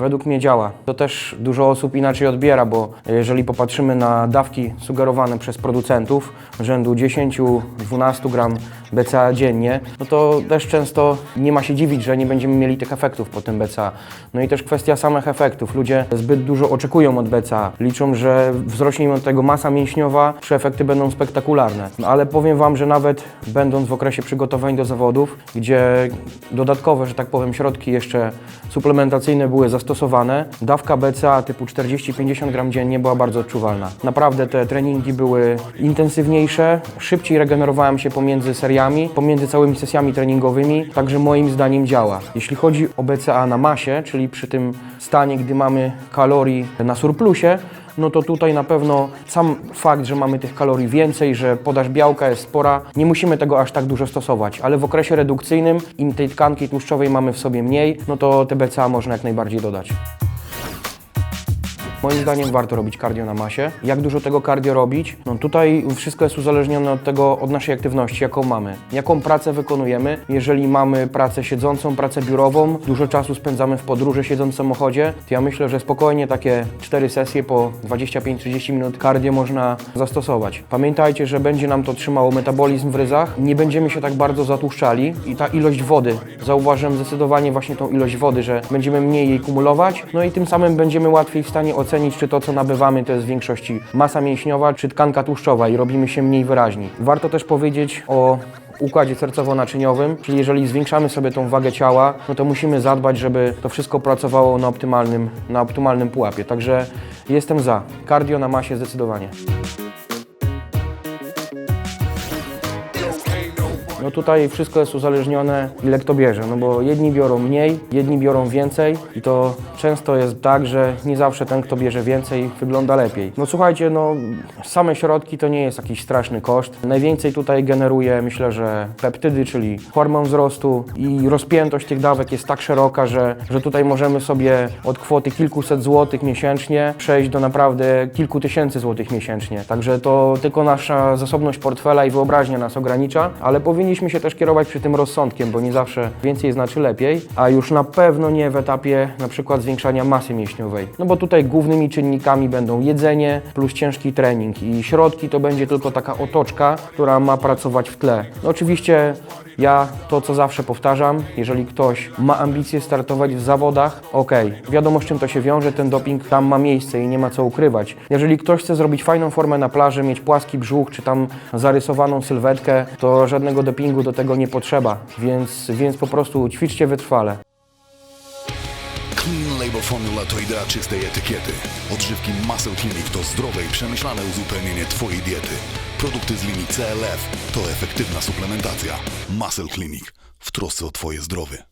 według mnie działa. To też dużo osób inaczej odbiera, bo jeżeli popatrzymy na dawki sugerowane przez producentów rzędu 10-12 gram BCA dziennie, no to też często nie ma się dziwić, że nie będziemy mieli tych efektów po tym BCA. No i też kwestia samych efektów. Ludzie zbyt dużo oczekują od BCA. Liczą, że wzrośnie im od tego masa mięśniowa, że efekty będą spektakularne. No, ale powiem Wam, że nawet będąc w okresie przygotowań do zawodów, gdzie dodatkowe, że tak powiem, środki jeszcze suplementacyjne były zastosowane, dawka BCA typu 40-50 gram dziennie była bardzo odczuwalna. Naprawdę te treningi były intensywniejsze, szybciej regenerowałem się pomiędzy seriami, pomiędzy całymi sesjami treningowymi, także moim zdaniem działa. Jeśli chodzi o BCA na masie, czyli przy tym stanie, gdy mamy kalorii na surplusie, no to tutaj na pewno sam fakt, że mamy tych kalorii więcej, że podaż białka jest spora, nie musimy tego aż tak dużo stosować, ale w okresie redukcyjnym im tej tkanki tłuszczowej mamy w sobie mniej, no to te BCA można jak najbardziej dodać. Moim zdaniem warto robić cardio na masie. Jak dużo tego cardio robić? No tutaj wszystko jest uzależnione od tego, od naszej aktywności, jaką mamy. Jaką pracę wykonujemy. Jeżeli mamy pracę siedzącą, pracę biurową, dużo czasu spędzamy w podróży siedząc w samochodzie, to ja myślę, że spokojnie takie 4 sesje po 25-30 minut cardio można zastosować. Pamiętajcie, że będzie nam to trzymało metabolizm w ryzach, nie będziemy się tak bardzo zatłuszczali i ta ilość wody, zauważyłem zdecydowanie właśnie tą ilość wody, że będziemy mniej jej kumulować, no i tym samym będziemy łatwiej w stanie ocenić, czy to, co nabywamy, to jest w większości masa mięśniowa, czy tkanka tłuszczowa i robimy się mniej wyraźni. Warto też powiedzieć o układzie sercowo-naczyniowym, czyli jeżeli zwiększamy sobie tą wagę ciała, no to musimy zadbać, żeby to wszystko pracowało na optymalnym, na optymalnym pułapie. Także jestem za. Cardio na masie zdecydowanie. No tutaj wszystko jest uzależnione, ile kto bierze, no bo jedni biorą mniej, jedni biorą więcej i to często jest tak, że nie zawsze ten, kto bierze więcej, wygląda lepiej. No słuchajcie, no same środki to nie jest jakiś straszny koszt. Najwięcej tutaj generuje, myślę, że peptydy, czyli hormon wzrostu i rozpiętość tych dawek jest tak szeroka, że, że tutaj możemy sobie od kwoty kilkuset złotych miesięcznie przejść do naprawdę kilku tysięcy złotych miesięcznie. Także to tylko nasza zasobność portfela i wyobraźnia nas ogranicza, ale powinniśmy się też kierować przy tym rozsądkiem, bo nie zawsze więcej znaczy lepiej, a już na pewno nie w etapie na przykład zwiększania masy mięśniowej. No bo tutaj głównymi czynnikami będą jedzenie plus ciężki trening i środki to będzie tylko taka otoczka, która ma pracować w tle. No oczywiście ja to, co zawsze powtarzam, jeżeli ktoś ma ambicje startować w zawodach, okej, wiadomo z czym to się wiąże, ten doping tam ma miejsce i nie ma co ukrywać. Jeżeli ktoś chce zrobić fajną formę na plaży, mieć płaski brzuch czy tam zarysowaną sylwetkę, to żadnego dopingu do tego nie potrzeba, więc, więc po prostu ćwiczcie wytrwale. Clean Label Formula to idea czystej etykiety. Odżywki Muscle Clinic to zdrowe i przemyślane uzupełnienie Twojej diety. Produkty z linii CLF to efektywna suplementacja. Muscle Clinic w trosce o Twoje zdrowie.